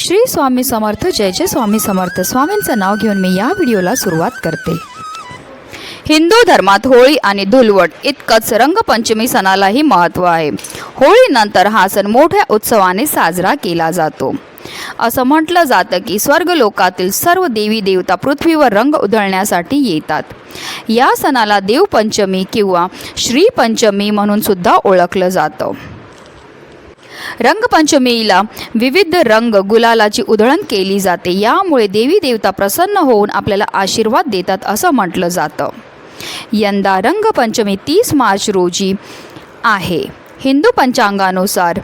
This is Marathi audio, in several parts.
श्री स्वामी समर्थ जय जय स्वामी समर्थ. स्वामींचं नाव घेऊन मी या व्हिडिओला सुरुवात करते. हिंदू धर्मात होळी आणि धुलवट इतकंच रंगपंचमी सणालाही महत्त्व आहे. होळीनंतर हा सण मोठ्या उत्सवाने साजरा केला जातो. असं म्हटलं जातं की स्वर्गलोकातील सर्व देवी देवता पृथ्वीवर रंग उधळण्यासाठी येतात. या सणाला देवपंचमी किंवा श्रीपंचमी म्हणून सुद्धा ओळखलं जातं. रंगपंचमीला विविध रंग गुलालाची उधळण केली जाते. यामुळे देवी देवता प्रसन्न होऊन आपल्याला आशीर्वाद देतात असं म्हटलं जातं. यंदा रंगपंचमी तीस मार्च रोजी आहे. हिंदू पंचांगानुसार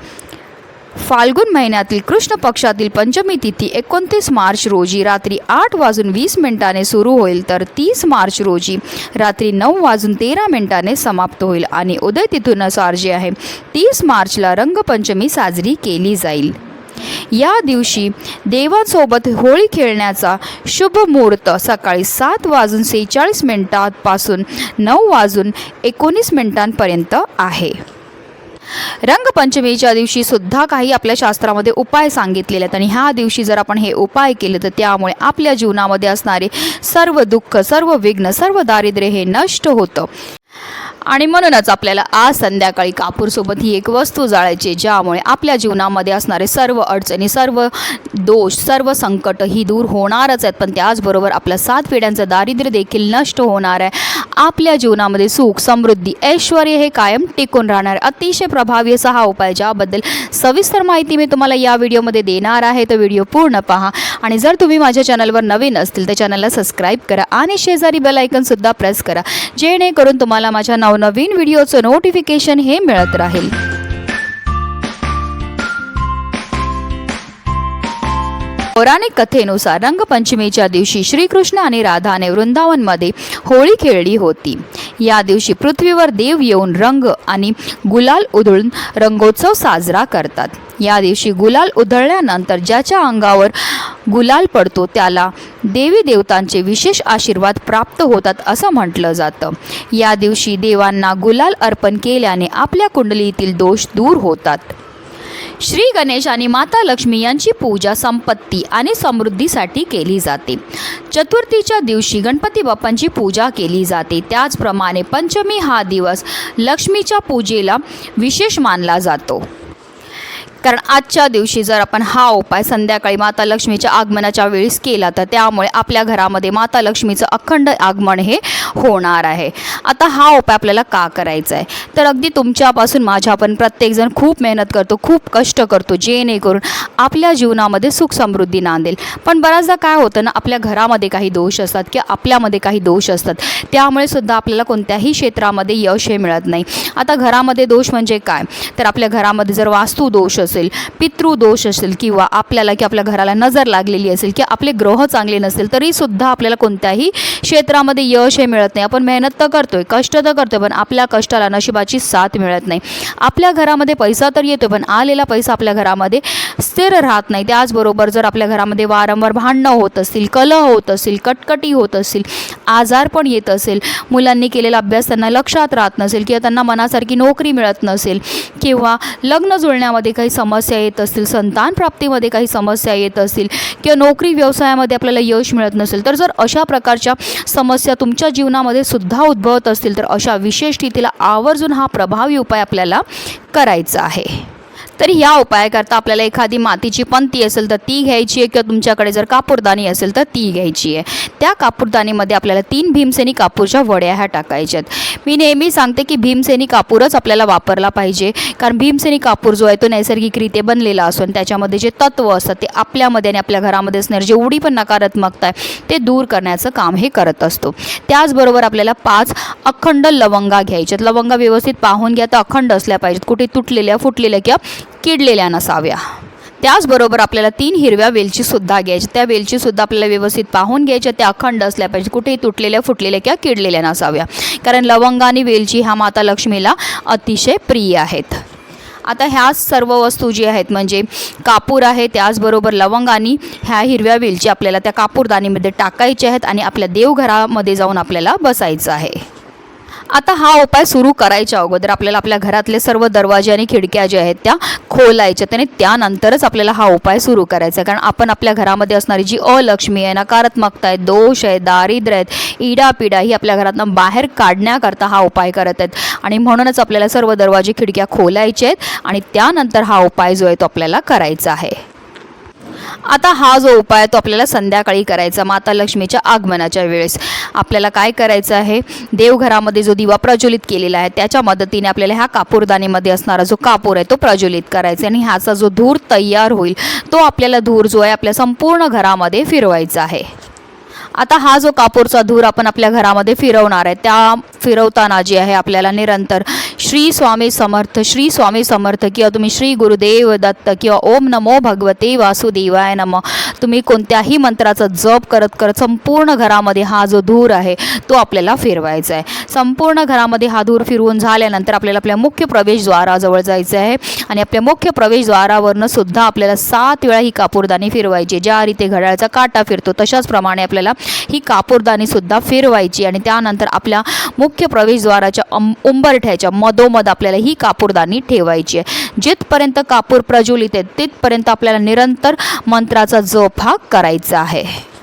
फाल्गुन महिन्यातील कृष्ण पक्षातील पंचमी तिथी एकोणतीस मार्च रोजी रात्री आठ वाजून वीस मिनिटाने सुरू होईल तर तीस मार्च रोजी रात्री नऊ वाजून तेरा मिनिटाने समाप्त होईल आणि उदय तिथूनुसार जे आहे तीस मार्चला रंगपंचमी साजरी केली जाईल. या दिवशी देवांसोबत होळी खेळण्याचा शुभ मुहूर्त सकाळी सात वाजून सेहेचाळीस मिनिटांपासून नऊ वाजून एकोणीस मिनिटांपर्यंत आहे. रंगपंचमीच्या दिवशी सुद्धा काही आपल्या शास्त्रामध्ये उपाय सांगितलेले आहेत. आणि ह्या दिवशी जर आपण हे उपाय केले तर त्यामुळे आपल्या जीवनामध्ये असणारे सर्व दुःख सर्व विघ्न सर्व दारिद्र्य हे नष्ट होतं. आणि म्हणूनच आपल्याला आज संध्याकाळी कापूरसोबत ही एक वस्तू जाळायची ज्यामुळे आपल्या जीवनामध्ये असणारे सर्व अडचणी सर्व दोष सर्व संकट ही दूर होणारच आहेत. पण त्याचबरोबर आपल्या सात पिढ्यांचं दारिद्र्य देखील नष्ट होणार आहे. आपल्या जीवनामध्ये सुख समृद्धी ऐश्वर हे कायम टिकून राहणार. अतिशय प्रभावी असा हा उपाय ज्याबद्दल सविस्तर माहिती मी तुम्हाला या व्हिडिओमध्ये देणार आहे. तर व्हिडिओ पूर्ण पहा. आणि जर तुम्ही माझ्या चॅनलवर नवीन असतील तर चॅनलला सबस्क्राईब करा आणि शेजारी बेल आयकनसुद्धा प्रेस करा. जेणेकरून तुम्हाला माझ्या नव नवनवीन व्हिडिओचं नोटिफिकेशन हे मिळत राहील. पौराणिक कथेनुसार रंगपंचमीच्या दिवशी श्रीकृष्ण आणि राधाने वृंदावनमध्ये होळी खेळली होती. या दिवशी पृथ्वीवर देव येऊन रंग आणि गुलाल उधळून रंगोत्सव साजरा करतात. या दिवशी गुलाल उधळल्यानंतर ज्याच्या अंगावर गुलाल पडतो त्याला देवी देवतांचे विशेष आशीर्वाद प्राप्त होतात असं म्हटलं जातं. या दिवशी देवांना गुलाल अर्पण केल्याने आपल्या कुंडलीतील दोष दूर होतात. श्री गणेश आणि माता लक्ष्मी यांची पूजा संपत्ती आणि समृद्धीसाठी केली जाते. चतुर्थीच्या दिवशी गणपती बाप्पांची पूजा केली जाते. त्याचप्रमाणे पंचमी हा दिवस लक्ष्मीच्या पूजेला विशेष मानला जातो. कारण आजच्या दिवशी जर आपण हा उपाय संध्याकाळी माता लक्ष्मीच्या आगमनाच्या वेळेस केला तर त्यामुळे आपल्या घरामध्ये माता लक्ष्मीचं अखंड आगमन हे होणार आहे. आता हा उपाय आपल्याला का करायचा आहे? तर अगदी तुमच्यापासून माझ्या पण प्रत्येकजण खूप मेहनत करतो खूप कष्ट करतो जेणेकरून आपल्या जीवनामध्ये सुख समृद्धी नांदेल. पण बऱ्याचदा काय होतं ना आपल्या घरामध्ये काही दोष असतात किंवा आपल्यामध्ये काही दोष असतात त्यामुळे सुद्धा आपल्याला कोणत्याही क्षेत्रामध्ये यश हे मिळत नाही. आता घरामध्ये दोष म्हणजे काय? तर आपल्या घरामध्ये जर वास्तू दोष असेल पितृदोष असेल किंवा आपल्याला की आपल्या घराला नजर लागलेली असेल की आपले ग्रह चांगले नसेल तरीसुद्धा आपल्याला कोणत्याही क्षेत्रामध्ये यश हे मिळत नाही. आपण मेहनत तर करतोय कष्ट तर करतोय पण आपल्या कष्टाला नशिबाची साथ मिळत नाही. आपल्या घरामध्ये पैसा तर येतो पण आलेला पैसा आपल्या घरामध्ये स्थिर राहत नाही. त्याचबरोबर जर आपल्या घरामध्ये वारंवार भांडणं होत असतील कलह होत असतील कटकटी होत असतील आजार पण येत असेल मुलांनी केलेला अभ्यास त्यांना लक्षात राहत नसेल किंवा त्यांना मनासारखी नोकरी मिळत नसेल किंवा लग्न जुळण्यामध्ये काही समस्या येत असतील संतान प्राप्तीमध्ये काही समस्या येत असतील किंवा नोकरी व्यवसायामध्ये आपल्याला यश मिळत नसेल तर जर अशा प्रकारच्या समस्या तुमच्या जीवनामध्ये सुद्धा उद्भवत असतील तर अशा विशेष स्थितीला आवर्जून हा प्रभावी उपाय आपल्याला करायचा आहे. तर ह्या उपायाकरता आपल्याला एखादी मातीची पंती असेल तर ती घ्यायची आहे किंवा तुमच्याकडे जर कापूरदानी असेल तर ती घ्यायची आहे. त्या कापूरदानीमध्ये आपल्याला तीन भीमसेनी कापूरच्या वड्या ह्या टाकायच्या आहेत. मी नेहमी सांगते की भीमसेनी कापूरच आपल्याला वापरला पाहिजे. कारण भीमसेनी कापूर जो आहे तो नैसर्गिकरित्या बनलेला असून त्याच्यामध्ये जे तत्व असतात ते आपल्यामध्ये आणि आपल्या घरामध्ये असणारी जेवढी पण नकारात्मकता आहे ते दूर करण्याचं काम हे करत असतो. त्याचबरोबर आपल्याला पाच अखंड लवंगा घ्यायच्यात लवंगा व्यवस्थित पाहून घ्या तर अखंड असल्या पाहिजेत. कुठे तुटलेल्या फुटलेल्या किंवा किडलेल्या नसाव्या. त्याचबरोबर आपल्याला तीन हिरव्या वेलचीसुद्धा घ्यायच्या त्या वेलचीसुद्धा आपल्याला व्यवस्थित पाहून घ्यायच्या. त्या अखंड असल्या पाहिजे. कुठेही तुटलेल्या फुटलेल्या किंवा किडलेल्या नसाव्या. कारण लवंग आणि वेलची ह्या माता लक्ष्मीला अतिशय प्रिय आहेत. आता ह्या सर्व वस्तू जी आहेत म्हणजे कापूर आहे त्याचबरोबर लवंग आणि ह्या हिरव्या वेलची आपल्याला त्या कापूरदानीमध्ये टाकायच्या आहेत आणि आपल्या देवघरामध्ये जाऊन आपल्याला बसायचं आहे. आता हा उपाय सुरू करायच्या अगोदर आपल्याला आपल्या घरातले सर्व दरवाजे आणि खिडक्या ज्या आहेत त्या खोलायच्या आणि त्यानंतरच आपल्याला हा उपाय सुरू करायचा आहे. कारण आपण आपल्या घरामध्ये असणारी जी अलक्ष्मी आहे नकारात्मकता आहे दोष आहे दारिद्र्य आहेत इडापिडा ही आपल्या घरातनं बाहेर काढण्याकरता हा उपाय करत आहेत. आणि म्हणूनच आपल्याला सर्व दरवाजे खिडक्या खोलायचे आहेत आणि त्यानंतर हा उपाय जो आहे तो आपल्याला करायचा आहे. आता हा जो उपाय आहे तो आपल्याला संध्याकाळी करायचा माता लक्ष्मीच्या आगमनाच्या वेळेस. आपल्याला काय करायचं आहे? देवघरामध्ये जो दिवा प्रज्वलित केलेला आहे त्याच्या मदतीने आपल्याला ह्या कापूरदानीमध्ये असणारा जो कापूर आहे तो प्रज्वलित करायचा आणि ह्याचा जो धूर तयार होईल तो आपल्याला धूर जो आहे आपल्या संपूर्ण घरामध्ये फिरवायचा आहे. आता हा जो कापूरचा धूर आपण आपल्या घरामध्ये फिरवणार आहे त्या फिरवताना जी आहे आपल्याला निरंतर श्री स्वामी समर्थ श्री स्वामी समर्थ किंवा तुम्ही श्री गुरुदेव दत्त किंवा ओम नमो भगवते वासुदेवाय नम तुम्ही कोणत्याही मंत्राचा जप करत करत संपूर्ण घरामध्ये हा जो धूर आहे तो आपल्याला फिरवायचा आहे. संपूर्ण घरामध्ये हा धूर फिरवून झाल्यानंतर आपल्याला आपल्या मुख्य प्रवेशद्वाराजवळ जायचं आहे आणि आपल्या मुख्य प्रवेशद्वारावरनं सुद्धा आपल्याला सात वेळा ही कापूरदानी फिरवायची ज्या रीते घड्याळचा काटा फिरतो तशाच प्रमाणे आपल्याला ही कापूरदानी सुद्धा फिरवायची आणि त्यानंतर आपल्या मुख्य प्रवेशद्वाराच्या अं उंबरठ्याच्या मधोमध आपल्याला ही कापूरदानी ठेवायची आहे. जिथपर्यंत कापूर प्रज्वलित आहे तिथपर्यंत आपल्याला निरंतर मंत्राचा जप हा करायचा आहे.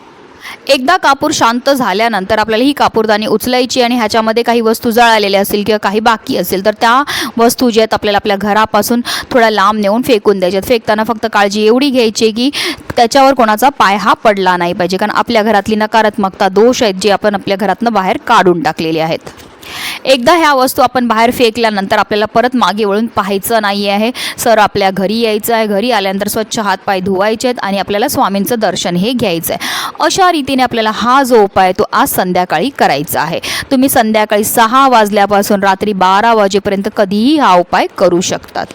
एकदा कापूर शांत झाल्यानंतर आपल्याला ही कापूरदानी उचलायची आणि ह्याच्यामध्ये काही वस्तू जळालेल्या असतील किंवा काही बाकी असेल तर त्या वस्तू ज्या आहेत आपल्याला आपल्या घरापासून थोड्या लांब नेऊन फेकून द्यायच्यात. फेकताना फक्त काळजी एवढी घ्यायची की त्याच्यावर कोणाचा पाय हा पडला नाही पाहिजे कारण आपल्या घरातली नकारात्मकता दोष आहेत जे आपण आपल्या घरातनं बाहेर काढून टाकलेले आहेत. एकदा ह्या वस्तू आपण बाहेर फेकल्यानंतर आपल्याला परत मागे वळून पाहायचं नाही आहे. सर आपल्या घरी यायचं आहे. घरी आल्यानंतर स्वच्छ हातपाय धुवायचे आहेत आणि आपल्याला स्वामींचं दर्शन हे घ्यायचं आहे. अशा रीतीने आपल्याला हा जो उपाय आहे तो आज संध्याकाळी करायचा आहे. तुम्ही संध्याकाळी सहा वाजल्यापासून रात्री बारा वाजेपर्यंत कधीही हा उपाय करू शकतात.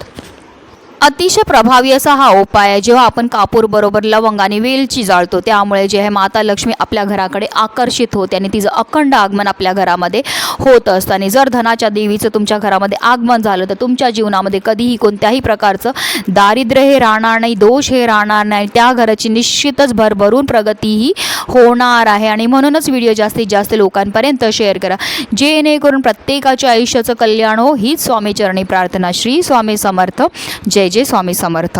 अतिशय प्रभावी असा हा उपाय आहे. जेव्हा आपण कापूर बरोबर लवंग आणि वेलची जाळतो त्यामुळे जे आहे माता लक्ष्मी आपल्या घराकडे आकर्षित होते आणि तिचं अखंड आगमन आपल्या घरामध्ये होत असतं. आणि जर धनाच्या देवीचं तुमच्या घरामध्ये आगमन झालं तर तुमच्या जीवनामध्ये कधीही कोणत्याही प्रकारचं दारिद्र्य हे राहणार नाही दोष हे राहणार नाही. त्या घराची निश्चितच भरभरून प्रगतीही होणार आहे. आणि म्हणूनच व्हिडिओ जास्तीत जास्त लोकांपर्यंत शेअर करा. जेणेकरून प्रत्येकाच्या आयुष्याचं कल्याण हो हीच स्वामीचरणी प्रार्थना. श्री स्वामी समर्थ. जय जय जय स्वामी समर्थ.